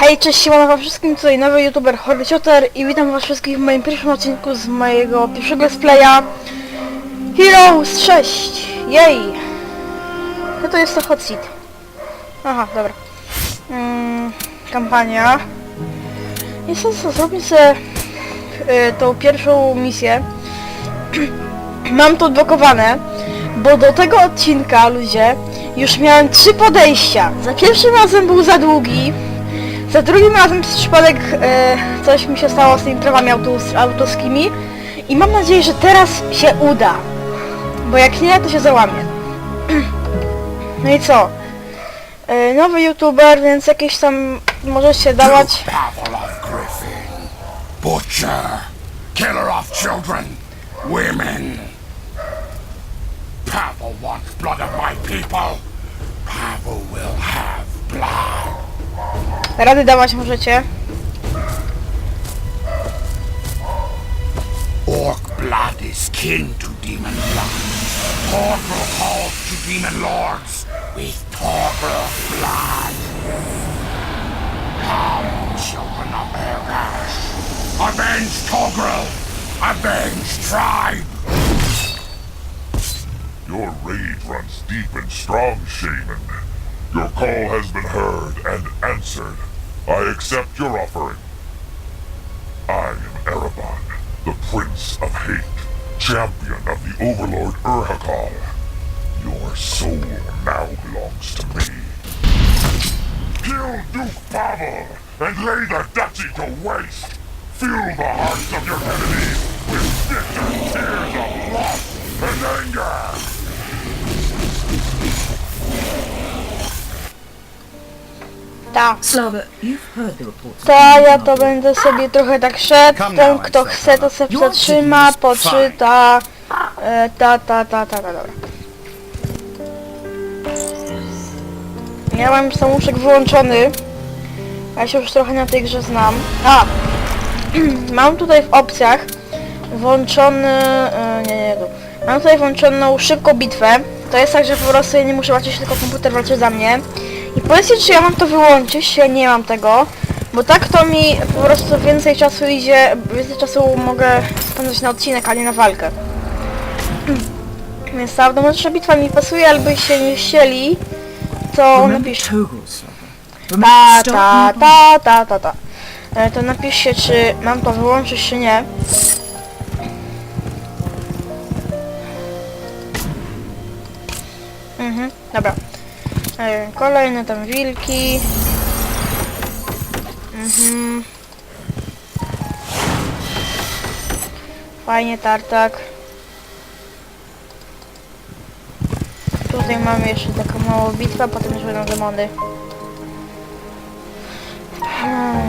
Hej, cześć, siemano wszystkim, tutaj nowy youtuber Horbicioter i witam was wszystkich w moim pierwszym odcinku z mojego pierwszego let's playa Heroes 6! Jej! No to jest to Hot Seat. Aha, dobra. Mm, kampania. I co, zrobię sobie y, tą pierwszą misję. Mam to odblokowane, bo do tego odcinka, ludzie, już miałem trzy podejścia. Za pierwszym razem był za długi, za drugim razem przypadek e, coś mi się stało z tymi prawami autos, autorskimi i mam nadzieję, że teraz się uda. Bo jak nie, to się załamie. No i co? E, nowy youtuber, więc jakieś tam możecie dawać. Killer of children. Women. Pavel wants blood of my people. Pavel will have blood. Rady dawać możecie. Orc blood is kin to demon blood. Torgel calls to demon lords with Torgel blood. Come, children of Ergash. Avenge Torgel. Avenge tribe. Your raid runs deep and strong, Shaman. Your call has been heard and answered. I accept your offering. I am Erebon, the Prince of Hate, champion of the Overlord Urhakal. Your soul now belongs to me. Kill Duke Pavel and lay the duchy to waste. Fill the hearts of your enemies with bitter tears of loss and anger. Ta. Slava, you've heard the reports. of Ta, the ja to będę sobie trochę tak szedł. Ten kto chce to sobie Your zatrzyma, city is poczyta. E, ta, ta, ta, ta, ta, dobra. Ja mam już samouszek wyłączony. Ja się już trochę na tej grze znam. A! mam tutaj w opcjach włączony... E, nie, nie, tu. Mam tutaj włączoną szybką bitwę. To jest tak, że po prostu ja nie muszę walczyć, tylko komputer walczy za mnie. I powiedzcie, czy ja mam to wyłączyć, ja nie mam tego. Bo tak to mi po prostu więcej czasu idzie, więcej czasu mogę spędzać na odcinek, a nie na walkę. Więc ta automatyczna bitwa mi pasuje, ale byście nie chcieli, to Slava. Ta, ta, ta, ta, ta, ta. E, To napiszcie, czy mam to wyłączyć, czy nie. Kolejne tam wilki. Mhm. Fajnie, tartak. Tutaj mamy jeszcze taką małą bitwę, potem już będą demony. Hmm.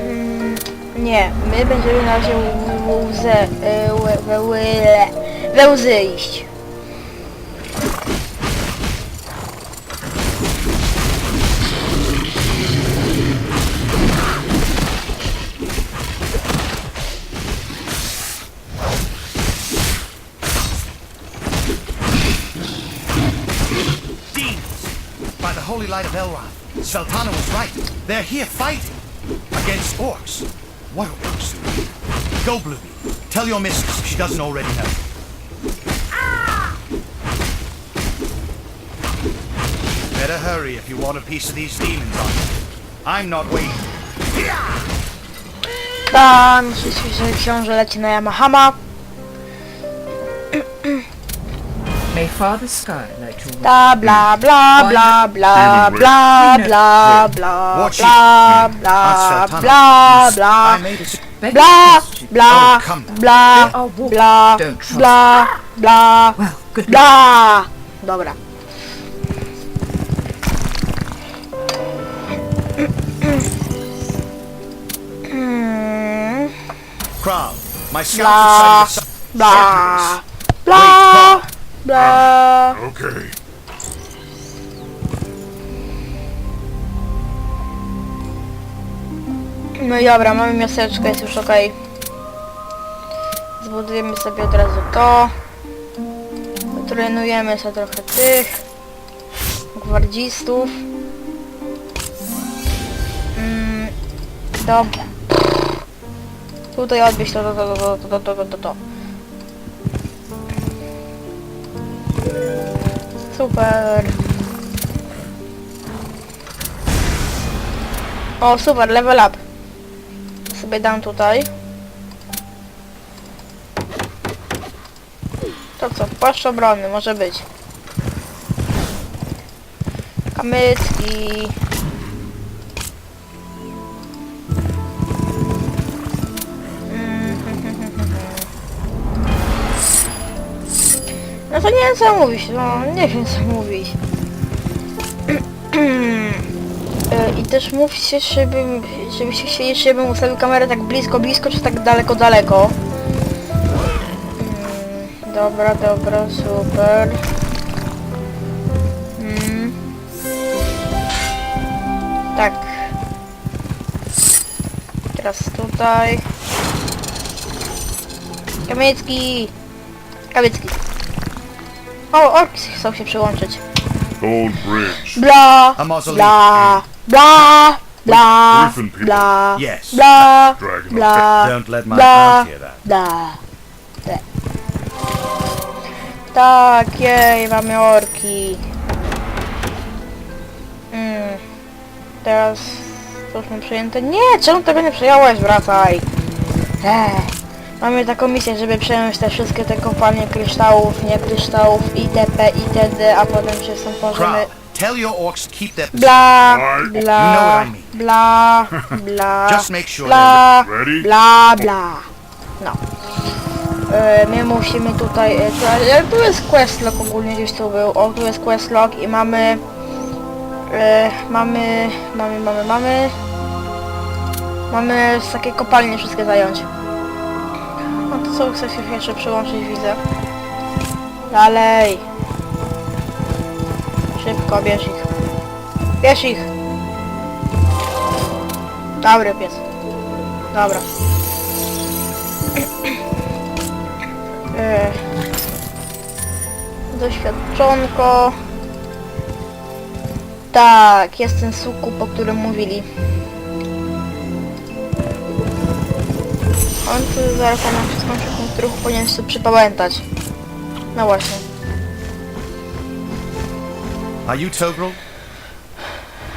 Mm, Nie, my będziemy na razie e, we łzy iść. By the holy light of Elrond, Sveltana was right. They're here fighting against orcs. What are orcs doing? Go, Bluey. Tell your mistress if she doesn't already know. Better hurry if you want a piece of these demons on you. I'm not waiting. Tam, myślicie, że książę leci na Yamahama. May Father Sky light your Bla bla bla bla bla bla bla bla Watch bla it. bla Aunt Sveltana. bla I bla made it. Beg bla request. bla Oh, come now. bla They are wolves. bla Don't trust bla bla Well, good luck. bla Dobra. Hmm, Kral, my scouts Blah. have sighted the Bla. Okay. No i dobra, mamy miasteczko, jest już ok. Zbudujemy sobie od razu to. Trenujemy sobie trochę tych gwardzistów. Mm, dobra. Tutaj odbieś to, to, to, to, to, to, to, to. Super. O, super, level up. Sobie dam tutaj. To co, płaszcz obrony, może być. Kamycki. No to nie wiem co mówić, no nie wiem co mówić. E, I też mówcie, żebym, żebyście chcieli, żebym ustawił kamerę tak blisko, blisko, czy tak daleko, daleko. Mm, Dobra, dobra, super. Mm. Tak. Teraz tutaj. Kamiecki! Kamiecki. O, orki chcą się przyłączyć. Gold Bridge. Bla, A mausoleum. bla, bla, bla, Griffin people. bla, Yes. bla, Dragon bla, Don't let my bla, hear that. bla. Tak, jej, mamy orki. Mm. Teraz to już mam przejęte. Nie, czemu tego nie przejąłeś? Wracaj. Ech. Mamy taką misję, żeby przejąć te wszystkie te kopalnie kryształów, nie kryształów, itp, itd, a potem się stąd możemy... Tell your orcs to keep their... Bla, Alright. You know bla, what I mean. bla, bla, Just make sure bla, Ready? bla, bla. No. E, my musimy tutaj, e, tu, ale tu jest questlog ogólnie gdzieś tu był, o tu jest questlog i mamy, e, mamy, mamy, mamy, mamy, mamy z takiej kopalnie wszystkie zająć. To co chcę się jeszcze przyłączyć, widzę. Dalej. Szybko, bierz ich. Bierz ich. Dobry pies. Dobra. Ech. Doświadczonko. Tak, jest ten sukup, o którym mówili. On tu zaraz nam się skończy, punkt powinien sobie przypamiętać. No właśnie. Are you Togrul?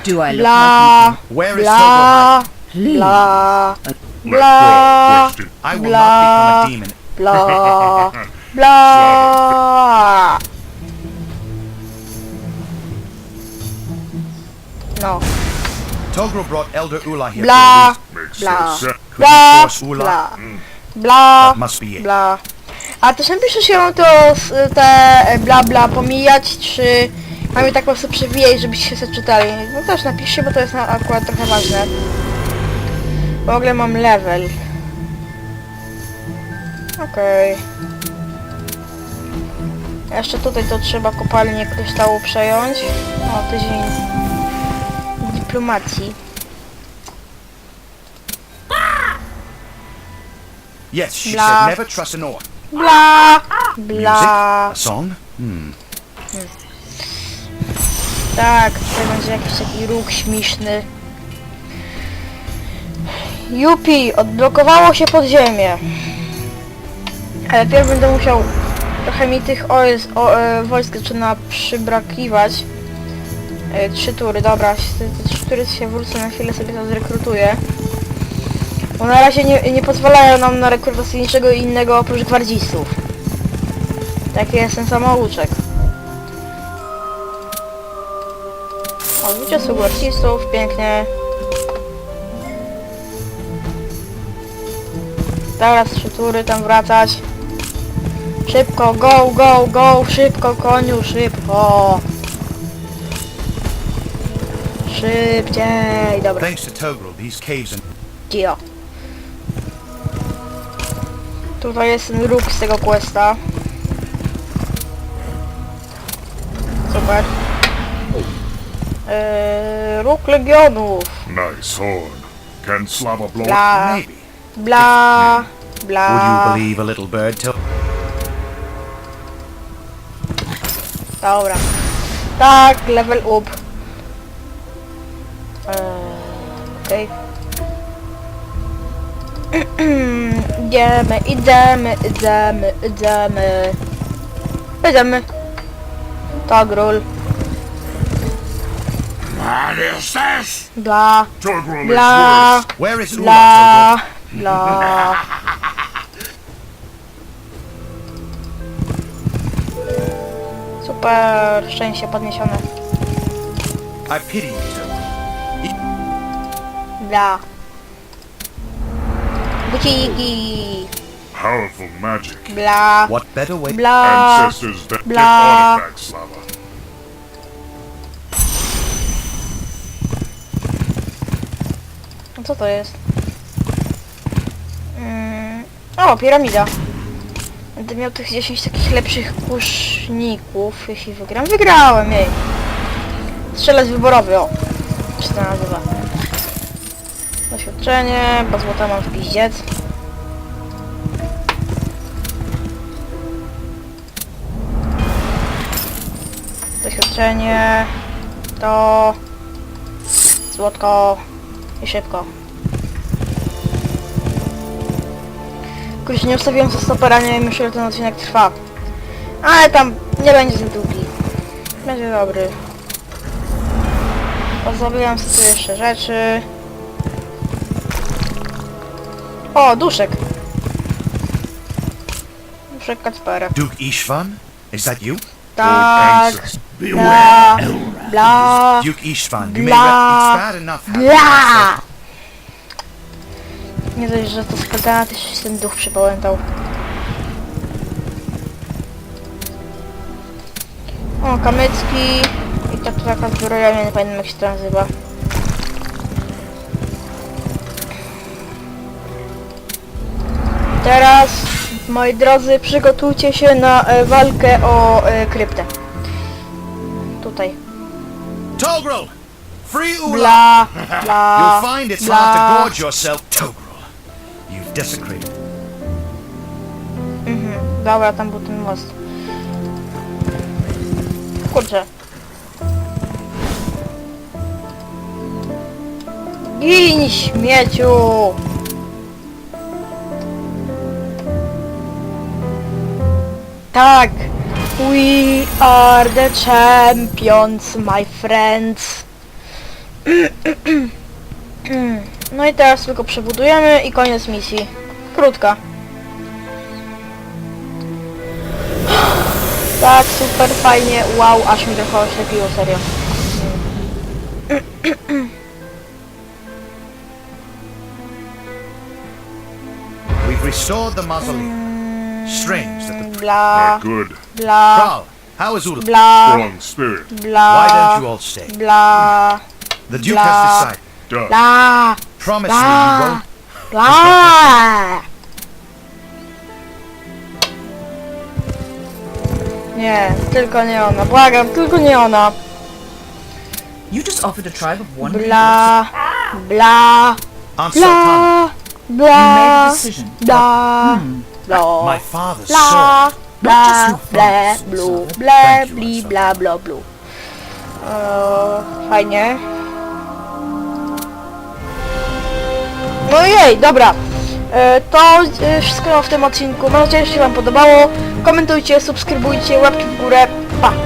Do I look Bla, like Where is Togrul bla, Please. bla, Let Blah. I will Blah. not become a demon. bla, bla. No, Togrul brought Elder Ula here bla, for a bla, bla, bla, must be it. bla. A też napisze się to te e, bla bla pomijać, czy mamy tak po prostu przewijać, żebyście sobie czytali. No też napiszcie, bo to jest na, akurat trochę ważne. W ogóle mam level. Okej. Jeszcze tutaj to trzeba kopalnię kryształu przejąć. O, tydzień dyplomacji. Yes, she Blah. said never trust an orc. Bla, Music? bla. A song? Hmm. Tak, tutaj będzie jakiś taki róg śmieszny. Jupi, odblokowało się podziemie. Ale pierw będę musiał... Trochę mi tych OS, o, e, wojsk zaczyna przybrakiwać. E, trzy tury, dobra, te, te trzy tury się wrócę na chwilę sobie to zrekrutuję. Bo na razie nie, nie pozwalają nam na rekrutację niczego innego oprócz gwardzistów. Taki jest ten samouczek. O, 20 gwardzistów, pięknie. Teraz trzy tury tam wracać. Szybko, go, go, go, szybko, koniu, szybko. Szybciej, dobra, Thanks Tutaj jest ten róg z tego questa. Super. Eee, róg legionów. Nice horn. Can Slava blow? Bla, maybe. bla, Would you bla. believe a little bird told Dobra. Tak, level up. Eee, Okej. Idziemy, idziemy, idziemy, idziemy. Idziemy. Is this? Bla, bla, Where is bla, bla. Super, szczęście podniesione. I pity you. Bla. Buciki. Powerful magic. Bla, What better way? bla. Ancestors that get blah. artifacts, Lava. No Co to jest? Mm. O, piramida. Będę miał tych 10 takich lepszych kuszników, jeśli wygram. Wygrałem, jej. Strzelec wyborowy, o. Się to nazywa? Doświadczenie, bo złota mam w piździec. Doświadczenie, to złotko i szybko. Kurczę, nie ustawiłem stopera, nie wiem już ile ten odcinek trwa. Ale tam nie będzie zbyt długi. Będzie dobry. Pozabijam sobie jeszcze rzeczy. O, duszek. Duszek Kacpera. Duke Ishvan? Is that you? Tak, Ancestors. bla, bla, Duke Ishvan, you may Blah. re- It's bad enough having bla. Nie dość, że to składana, też się ten duch przypałętał. O, kamycki. I tak taka zbroja, ja nie pamiętam jak się to nazywa. Teraz, moi drodzy, przygotujcie się na e, walkę o e, kryptę. Tutaj. Togrul! Free! Bla, bla, You'll find it's hard to bla. gorge yourself. Togrul, you've desecrated. Mhm, dobra, tam był ten most. Kurczę. Gin, śmieciu! Tak! We are the champions, my friends! No i teraz tylko przebudujemy i koniec misji. Krótka. Tak, super, fajnie, wow, aż mi trochę oślepiło, serio. We've restored the mausoleum. Strange that the mm, blah. Not good. Blah. Prowl. How is Ula? Blah. Strong spirit. Blah. Why don't you all stay? Blah. The Duke blah. has decided. Duh. Blah. Promise blah. me you won't. Blah. Nie, tylko nie ona. Błagam, tylko nie ona. You just offered a tribe of one blah, blah, blah, blah, blah, blah, blah, blah, blah, blah, blah, blah, you, bli, son. bla, bla, blu. Eee, fajnie. No jej, dobra. E, to e, wszystko w tym odcinku. Mam nadzieję, że się wam podobało. Komentujcie, subskrybujcie, łapki w górę.